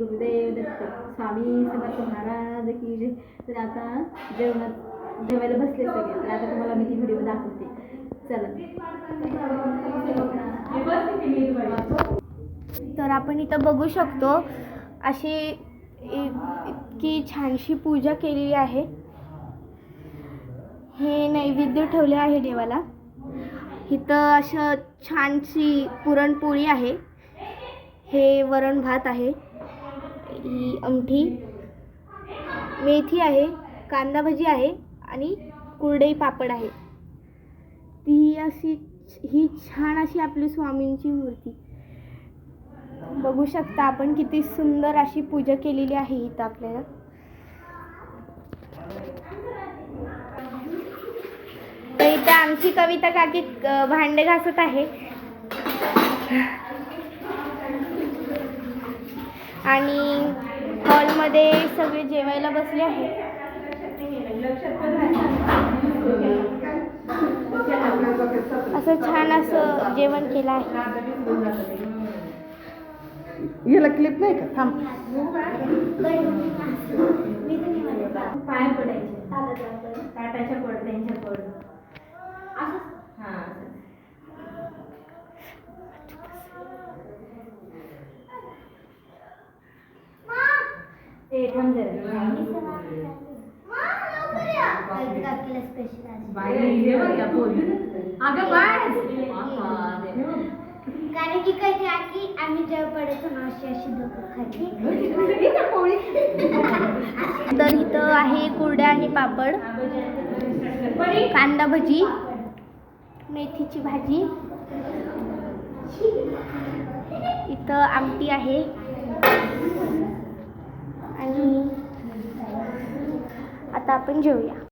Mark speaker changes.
Speaker 1: गुरुदेव दत्त स्वामी समर्थ महाराज की जे तर आता जेवणात जेवायला बसले सगळे. तर आता तुम्हाला मी ती व्हिडिओ दाखवते. चला.
Speaker 2: तर आपण इथं बघू शकतो अशी इतकी छानशी पूजा केलेली आहे. हे नैवेद्य ठेवले आहे देवाला. इथं असं छानशी पुरणपोळी आहे. हे वरण भात आहे. ही आमठी मेथी आहे कांदा भजी आहे आणि कुरडई पापड आहे. ती अशी ही छान अशी आपली स्वामींची मूर्ती. बघू शकता आपण किती सुंदर अशी पूजा केलेली आहे इथं आपल्याला. तर इथे आमची कविता काकी भांडे घासत आहे. आणि हॉलमध्ये सगळे जेवायला बसले आहे असं छान असं जेवण केलं आहे.
Speaker 3: याला क्लिप नाही का? थांब.
Speaker 1: ए थांब जरा अगं बाय
Speaker 2: कारण की कधी की आम्ही जेव्हा पडायचो ना अशी अशी खाली तर इथं आहे कुरड्या आणि पापड कांदा भजी मेथीची भाजी. इथं आमटी आहे आणि आता आपण जेवूया.